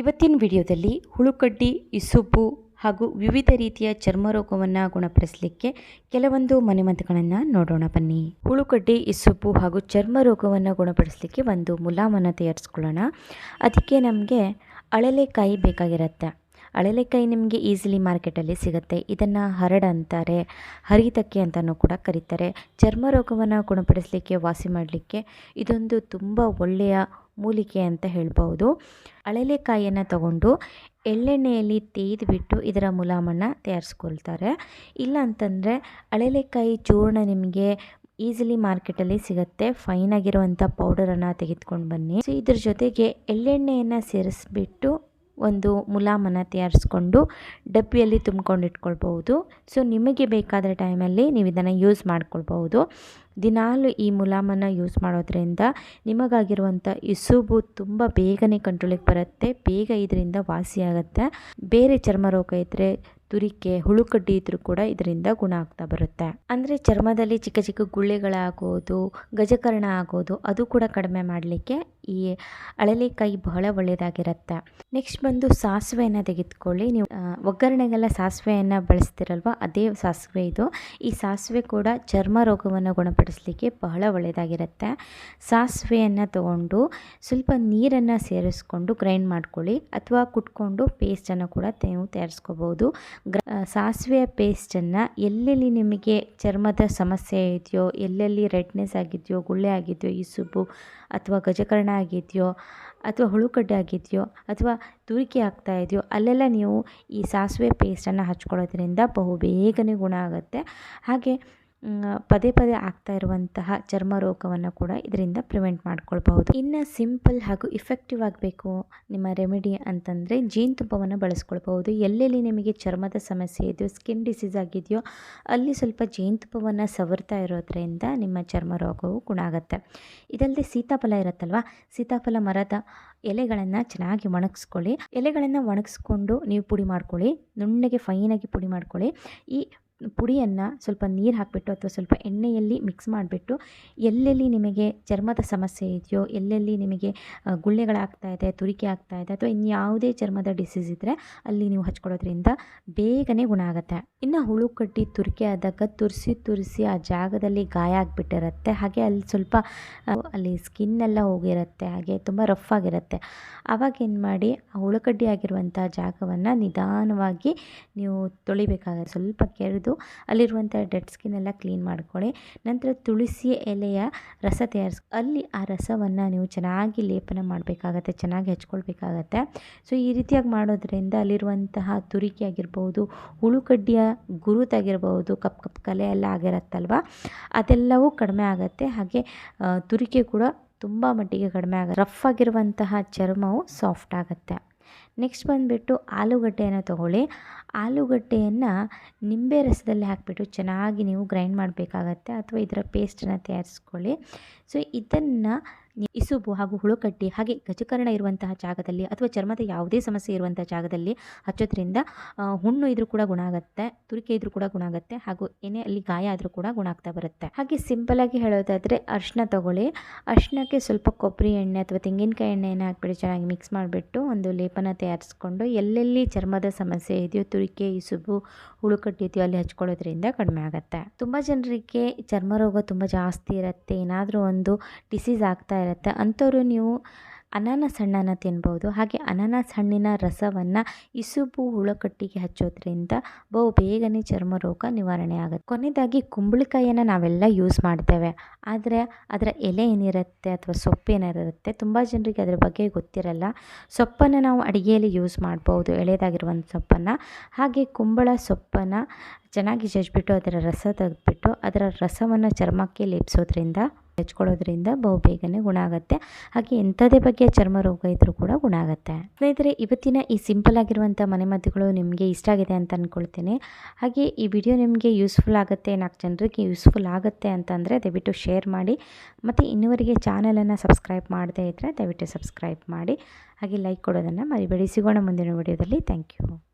ಇವತ್ತಿನ ವಿಡಿಯೋದಲ್ಲಿ ಹುಳುಕಡ್ಡಿ, ಇಸುಬು ಹಾಗೂ ವಿವಿಧ ರೀತಿಯ ಚರ್ಮ ರೋಗವನ್ನು ಗುಣಪಡಿಸಲಿಕ್ಕೆ ಕೆಲವೊಂದು ಮನೆಮದ್ದುಗಳನ್ನು ನೋಡೋಣ ಬನ್ನಿ. ಹುಳುಕಡ್ಡಿ, ಇಸುಬು ಹಾಗೂ ಚರ್ಮ ರೋಗವನ್ನು ಗುಣಪಡಿಸಲಿಕ್ಕೆ ಒಂದು ಮುಲಾಮನ್ನು ತಯಾರಿಸ್ಕೊಳ್ಳೋಣ. ಅದಕ್ಕೆ ನಮಗೆ ಅಳಲೆಕಾಯಿ ಬೇಕಾಗಿರುತ್ತೆ. ಅಳಲೆಕಾಯಿ ನಿಮಗೆ ಈಸಿಲಿ ಮಾರ್ಕೆಟಲ್ಲಿ ಸಿಗುತ್ತೆ. ಇದನ್ನು ಹರಡ ಅಂತಾರೆ, ಹರಿತಕ್ಕೆ ಅಂತಲೂ ಕೂಡ ಕರೀತಾರೆ. ಚರ್ಮ ರೋಗವನ್ನು ಗುಣಪಡಿಸಲಿಕ್ಕೆ, ವಾಸಿ ಮಾಡಲಿಕ್ಕೆ ಇದೊಂದು ತುಂಬ ಒಳ್ಳೆಯ ಮೂಲಿಕೆ ಅಂತ ಹೇಳ್ಬೋದು ಅಳಲೆಕಾಯಿಯನ್ನು ತಗೊಂಡು ಎಳ್ಳೆಣ್ಣೆಯಲ್ಲಿ ತೇಯ್ದುಬಿಟ್ಟು ಇದರ ಮುಲಾಮನ್ನು ತಯಾರಿಸ್ಕೊಳ್ತಾರೆ. ಇಲ್ಲ ಅಂತಂದರೆ ಅಳಲೆಕಾಯಿ ಚೂರ್ಣ ನಿಮಗೆ ಈಸಿಲಿ ಮಾರ್ಕೆಟಲ್ಲಿ ಸಿಗುತ್ತೆ. ಫೈನ್ ಆಗಿರುವಂಥ ಪೌಡರನ್ನು ತೆಗೆದುಕೊಂಡು ಬನ್ನಿ. ಸೊ ಇದ್ರ ಜೊತೆಗೆ ಎಳ್ಳೆಣ್ಣೆಯನ್ನು ಸೇರಿಸ್ಬಿಟ್ಟು ಒಂದು ಮುಲಾಮನ್ನು ತಯಾರಿಸ್ಕೊಂಡು ಡಬ್ಬಿಯಲ್ಲಿ ತುಂಬ್ಕೊಂಡು ಇಟ್ಕೊಳ್ಬಹುದು. ಸೊ ನಿಮಗೆ ಬೇಕಾದ ಟೈಮಲ್ಲಿ ನೀವು ಇದನ್ನು ಯೂಸ್ ಮಾಡ್ಕೊಳ್ಬಹುದು. ದಿನಾಲು ಈ ಮುಲಾಮನ್ನು ಯೂಸ್ ಮಾಡೋದ್ರಿಂದ ನಿಮಗಾಗಿರುವಂಥ ಇಸುಬು ತುಂಬ ಬೇಗನೆ ಕಂಟ್ರೋಲಿಗೆ ಬರುತ್ತೆ, ಬೇಗ ಇದರಿಂದ ವಾಸಿಯಾಗುತ್ತೆ. ಬೇರೆ ಚರ್ಮ ರೋಗ ಇದ್ದರೆ ತುರಿಕೆ, ಹುಳುಕಡ್ಡಿ ಇದ್ದರೂ ಕೂಡ ಇದರಿಂದ ಗುಣ ಆಗ್ತಾ ಬರುತ್ತೆ. ಅಂದರೆ ಚರ್ಮದಲ್ಲಿ ಚಿಕ್ಕ ಚಿಕ್ಕ ಗುಳ್ಳೆಗಳಾಗೋದು, ಗಜಕರ್ಣ ಆಗೋದು, ಅದು ಕೂಡ ಕಡಿಮೆ ಮಾಡಲಿಕ್ಕೆ ಈ ಅಳಲೆಕಾಯಿ ಬಹಳ ಒಳ್ಳೆಯದಾಗಿರುತ್ತೆ. ನೆಕ್ಸ್ಟ್ ಬಂದು ಸಾಸಿವೆಯನ್ನು ತೆಗೆದುಕೊಳ್ಳಿ. ನೀವು ಒಗ್ಗರಣೆಗೆಲ್ಲ ಸಾಸಿವೆಯನ್ನು ಬಳಸ್ತಿರಲ್ವ, ಅದೇ ಸಾಸಿವೆ ಇದು. ಈ ಸಾಸಿವೆ ಕೂಡ ಚರ್ಮ ರೋಗವನ್ನು ಗುಣಪಡಿಸಲಿಕ್ಕೆ ಬಹಳ ಒಳ್ಳೆಯದಾಗಿರುತ್ತೆ. ಸಾಸಿವೆಯನ್ನು ತಗೊಂಡು ಸ್ವಲ್ಪ ನೀರನ್ನು ಸೇರಿಸ್ಕೊಂಡು ಗ್ರೈಂಡ್ ಮಾಡ್ಕೊಳ್ಳಿ ಅಥವಾ ಕುಟ್ಕೊಂಡು ಪೇಸ್ಟನ್ನು ಕೂಡ ನೀವು ತಯಾರಿಸ್ಕೋಬೋದು. ಗ್ರ ಸಾಸಿವೆಯ ಪೇಸ್ಟನ್ನು ಎಲ್ಲೆಲ್ಲಿ ನಿಮಗೆ ಚರ್ಮದ ಸಮಸ್ಯೆ ಇದೆಯೋ, ಎಲ್ಲೆಲ್ಲಿ ರೆಡ್ನೆಸ್ ಆಗಿದೆಯೋ, ಗುಳ್ಳೆ ಆಗಿದೆಯೋ, ಇಸುಬು ಅಥವಾ ಗಜಕರ್ಣ ಆಗಿದೆಯೋ ಅಥವಾ ಹುಳುಕಡ್ಡೆ ಆಗಿದೆಯೋ ಅಥವಾ ತುರಿಕೆ ಆಗ್ತಾ ಇದೆಯೋ, ಅಲ್ಲೆಲ್ಲ ನೀವು ಈ ಸಾಸಿವೆ ಪೇಸ್ಟನ್ನು ಹಚ್ಕೊಳ್ಳೋದ್ರಿಂದ ಬಹು ಬೇಗನೆ ಗುಣ ಆಗುತ್ತೆ. ಹಾಗೆ ಪದೇ ಪದೇ ಆಗ್ತಾ ಇರುವಂತಹ ಚರ್ಮ ರೋಗವನ್ನು ಕೂಡ ಇದರಿಂದ ಪ್ರಿವೆಂಟ್ ಮಾಡ್ಕೊಳ್ಬಹುದು. ಇನ್ನು ಸಿಂಪಲ್ ಹಾಗೂ ಇಫೆಕ್ಟಿವ್ ಆಗಬೇಕು ನಿಮ್ಮ ರೆಮಿಡಿ ಅಂತಂದರೆ ಜೇನುತುಪ್ಪವನ್ನು ಬಳಸ್ಕೊಳ್ಬಹುದು. ಎಲ್ಲೆಲ್ಲಿ ನಿಮಗೆ ಚರ್ಮದ ಸಮಸ್ಯೆ ಇದೆಯೋ ಸ್ಕಿನ್ ಡಿಸೀಸ್ ಆಗಿದೆಯೋ, ಅಲ್ಲಿ ಸ್ವಲ್ಪ ಜೇನುತುಪ್ಪವನ್ನು ಸವರ್ತಾ ಇರೋದ್ರಿಂದ ನಿಮ್ಮ ಚರ್ಮ ರೋಗವು ಗುಣ ಆಗುತ್ತೆ. ಇದಲ್ಲದೆ ಸೀತಾಫಲ ಇರುತ್ತಲ್ವ? ಸೀತಾಫಲ ಮರದ ಎಲೆಗಳನ್ನು ಚೆನ್ನಾಗಿ ಒಣಗಿಸ್ಕೊಳ್ಳಿ. ಎಲೆಗಳನ್ನು ಒಣಗಿಸ್ಕೊಂಡು ನೀವು ಪುಡಿ ಮಾಡ್ಕೊಳ್ಳಿ. ನುಣ್ಣಗೆ ಫೈನಾಗಿ ಪುಡಿ ಮಾಡ್ಕೊಳ್ಳಿ. ಈ ಪುಡಿಯನ್ನು ಸ್ವಲ್ಪ ನೀರು ಹಾಕಿಬಿಟ್ಟು ಅಥವಾ ಸ್ವಲ್ಪ ಎಣ್ಣೆಯಲ್ಲಿ ಮಿಕ್ಸ್ ಮಾಡಿಬಿಟ್ಟು ಎಲ್ಲೆಲ್ಲಿ ನಿಮಗೆ ಚರ್ಮದ ಸಮಸ್ಯೆ ಇದೆಯೋ, ಎಲ್ಲೆಲ್ಲಿ ನಿಮಗೆ ಗುಳ್ಳೆಗಳಾಗ್ತಾ ಇದೆ, ತುರಿಕೆ ಆಗ್ತಾ ಇದೆ ಅಥವಾ ಇನ್ಯಾವುದೇ ಚರ್ಮದ ಡಿಸೀಸ್ ಇದ್ದರೆ ಅಲ್ಲಿ ನೀವು ಹಚ್ಕೊಳ್ಳೋದ್ರಿಂದ ಬೇಗನೆ ಗುಣ ಆಗುತ್ತೆ. ಇನ್ನು ಹುಳು ಕಟ್ಟಿ ತುರಿಕೆ ಆದಾಗ ತುರಿಸಿ ತುರಿಸಿ ಆ ಜಾಗದಲ್ಲಿ ಗಾಯ ಆಗಿಬಿಟ್ಟಿರುತ್ತೆ. ಹಾಗೆ ಅಲ್ಲಿ ಸ್ವಲ್ಪ ಅಲ್ಲಿ ಸ್ಕಿನ್ ಎಲ್ಲ ಹೋಗಿರುತ್ತೆ, ಹಾಗೆ ತುಂಬ ರಫ್ ಆಗಿರುತ್ತೆ. ಆವಾಗ ಏನು ಮಾಡಿ ಆ ಹುಳುಕಡ್ಡಿ ಆಗಿರುವಂಥ ಜಾಗವನ್ನು ನಿಧಾನವಾಗಿ ನೀವು ತೊಳಿಬೇಕಾಗುತ್ತೆ. ಸ್ವಲ್ಪ ಕೆರೆದು ಅಲ್ಲಿರುವಂಥ ಡೆಡ್ ಸ್ಕಿನ್ ಎಲ್ಲ ಕ್ಲೀನ್ ಮಾಡ್ಕೊಳ್ಳಿ. ನಂತರ ತುಳಸಿ ಎಲೆಯ ರಸ ತಯಾರಿಸ್ ಅಲ್ಲಿ ಆ ರಸವನ್ನು ನೀವು ಚೆನ್ನಾಗಿ ಲೇಪನ ಮಾಡಬೇಕಾಗತ್ತೆ, ಚೆನ್ನಾಗಿ ಹಚ್ಕೊಳ್ಬೇಕಾಗತ್ತೆ. ಸೊ ಈ ರೀತಿಯಾಗಿ ಮಾಡೋದ್ರಿಂದ ಅಲ್ಲಿರುವಂತಹ ತುರಿಕೆ ಆಗಿರ್ಬೋದು ಹುಳುಕಡ್ಡಿಯ ಗುರುತಾಗಿರ್ಬೋದು ಕಪ್ ಕಪ್ ಕಲೆ ಎಲ್ಲ ಆಗಿರತ್ತಲ್ವ? ಅದೆಲ್ಲವೂ ಕಡಿಮೆ ಆಗುತ್ತೆ. ಹಾಗೆ ತುರಿಕೆ ಕೂಡ ತುಂಬ ಮಟ್ಟಿಗೆ ಕಡಿಮೆ ಆಗುತ್ತೆ. ರಫ್ ಆಗಿರುವಂತಹ ಚರ್ಮವು ಸಾಫ್ಟ್ ಆಗುತ್ತೆ. ನೆಕ್ಸ್ಟ್ ಬಂದುಬಿಟ್ಟು ಆಲೂಗಡ್ಡೆಯನ್ನು ತೊಗೊಳ್ಳಿ. ಆಲೂಗಡ್ಡೆಯನ್ನು ನಿಂಬೆ ರಸದಲ್ಲಿ ಹಾಕಿಬಿಟ್ಟು ಚೆನ್ನಾಗಿ ನೀವು ಗ್ರೈಂಡ್ ಮಾಡಬೇಕಾಗತ್ತೆ ಅಥವಾ ಇದರ ಪೇಸ್ಟನ್ನು ತಯಾರಿಸ್ಕೊಳ್ಳಿ. ಸೊ ಇದನ್ನು ಇಸುಬು ಹಾಗೂ ಹುಳುಕಟ್ಟಿ ಹಾಗೆ ಗಜಕರಣ ಇರುವಂತಹ ಜಾಗದಲ್ಲಿ ಅಥವಾ ಚರ್ಮದ ಯಾವುದೇ ಸಮಸ್ಯೆ ಇರುವಂತಹ ಜಾಗದಲ್ಲಿ ಹಚ್ಚೋದ್ರಿಂದ ಹುಣ್ಣು ಇದ್ರೂ ಕೂಡ ಗುಣ ಆಗುತ್ತೆ, ತುರಿಕೆ ಇದ್ರೂ ಕೂಡ ಗುಣ ಆಗುತ್ತೆ ಹಾಗೂ ಏನೇ ಅಲ್ಲಿ ಗಾಯ ಆದರೂ ಕೂಡ ಗುಣ ಆಗ್ತಾ ಬರುತ್ತೆ. ಹಾಗೆ ಆಗಿ ಹೇಳೋದಾದರೆ ಅರ್ಶಿನ ತಗೊಳ್ಳಿ. ಅರ್ಶಿನಕ್ಕೆ ಸ್ವಲ್ಪ ಕೊಬ್ಬರಿ ಎಣ್ಣೆ ಅಥವಾ ತೆಂಗಿನಕಾಯಿ ಎಣ್ಣೆಯನ್ನು ಹಾಕ್ಬಿಟ್ಟು ಚೆನ್ನಾಗಿ ಮಿಕ್ಸ್ ಮಾಡಿಬಿಟ್ಟು ಒಂದು ಲೇಪನ ತಯಾರಿಸ್ಕೊಂಡು ಎಲ್ಲೆಲ್ಲಿ ಚರ್ಮದ ಸಮಸ್ಯೆ ಇದೆಯೋ, ತುರಿಕೆ, ಇಸುಬು, ಹುಳುಕಟ್ಟಿ ಇದೆಯೋ ಅಲ್ಲಿ ಹಚ್ಕೊಳ್ಳೋದ್ರಿಂದ ಕಡಿಮೆ ಆಗುತ್ತೆ. ತುಂಬ ಜನರಿಗೆ ಚರ್ಮ ರೋಗ ತುಂಬ ಜಾಸ್ತಿ ಇರುತ್ತೆ. ಏನಾದರೂ ಒಂದು ಡಿಸೀಸ್ ಆಗ್ತಾ ಇರುತ್ತೆ. ಅಂಥವರು ನೀವು ಅನಾನಸ್ ಹಣ್ಣನ್ನು ತಿನ್ಬೋದು. ಹಾಗೆ ಅನಾನಸ್ ಹಣ್ಣಿನ ರಸವನ್ನು ಇಸುಬು ಹುಳಕಟ್ಟಿಗೆ ಹಚ್ಚೋದ್ರಿಂದ ಬಹು ಬೇಗನೆ ಚರ್ಮ ರೋಗ ನಿವಾರಣೆ ಆಗುತ್ತೆ. ಕೊನೆಯದಾಗಿ ಕುಂಬಳಕಾಯಿಯನ್ನು ನಾವೆಲ್ಲ ಯೂಸ್ ಮಾಡ್ತೇವೆ. ಆದರೆ ಅದರ ಎಲೆ ಏನಿರುತ್ತೆ ಅಥವಾ ಸೊಪ್ಪೇನಿರುತ್ತೆ ತುಂಬ ಜನರಿಗೆ ಅದರ ಬಗ್ಗೆ ಗೊತ್ತಿರಲ್ಲ. ಸೊಪ್ಪನ್ನು ನಾವು ಅಡುಗೆಯಲ್ಲಿ ಯೂಸ್ ಮಾಡ್ಬೋದು. ಎಳೆದಾಗಿರುವಂಥ ಸೊಪ್ಪನ್ನು. ಹಾಗೆ ಕುಂಬಳ ಸೊಪ್ಪನ್ನು ಚೆನ್ನಾಗಿ ಜಜ್ಜಿಬಿಟ್ಟು ಅದರ ರಸ ತೆಗೆದ್ಬಿಟ್ಟು ಅದರ ರಸವನ್ನು ಚರ್ಮಕ್ಕೆ ಲೇಪಿಸೋದ್ರಿಂದ ಹೆಚ್ಕೊಳ್ಳೋದ್ರಿಂದ ಬಹು ಬೇಗನೆ ಗುಣ ಆಗುತ್ತೆ. ಹಾಗೆ ಎಂಥದೇ ಬಗ್ಗೆ ಚರ್ಮ ರೋಗ ಇದ್ರೂ ಕೂಡ ಗುಣ ಆಗುತ್ತೆ. ಸ್ನೇಹಿತರೆ, ಇವತ್ತಿನ ಈ ಸಿಂಪಲ್ ಆಗಿರುವಂಥ ಮನೆಮದ್ದುಗಳು ನಿಮಗೆ ಇಷ್ಟ ಆಗಿದೆ ಅಂತ ಅಂದ್ಕೊಳ್ತೇನೆ ಹಾಗೆ ಈ ವಿಡಿಯೋ ನಿಮಗೆ ಯೂಸ್ಫುಲ್ ಆಗುತ್ತೆ, ನಾಲ್ಕು ಜನರಿಗೆ ಯೂಸ್ಫುಲ್ ಆಗುತ್ತೆ ಅಂತಂದರೆ ದಯವಿಟ್ಟು ಶೇರ್ ಮಾಡಿ. ಮತ್ತು ಇನ್ನುವರೆಗೆ ಚಾನಲನ್ನು ಸಬ್ಸ್ಕ್ರೈಬ್ ಮಾಡದೇ ಇದ್ದರೆ ದಯವಿಟ್ಟು ಸಬ್ಸ್ಕ್ರೈಬ್ ಮಾಡಿ. ಹಾಗೆ ಲೈಕ್ ಕೊಡೋದನ್ನು ಮರಿಬೇಡಿ. ಸಿಗೋಣ ಮುಂದಿನ ವಿಡಿಯೋದಲ್ಲಿ. Thank you.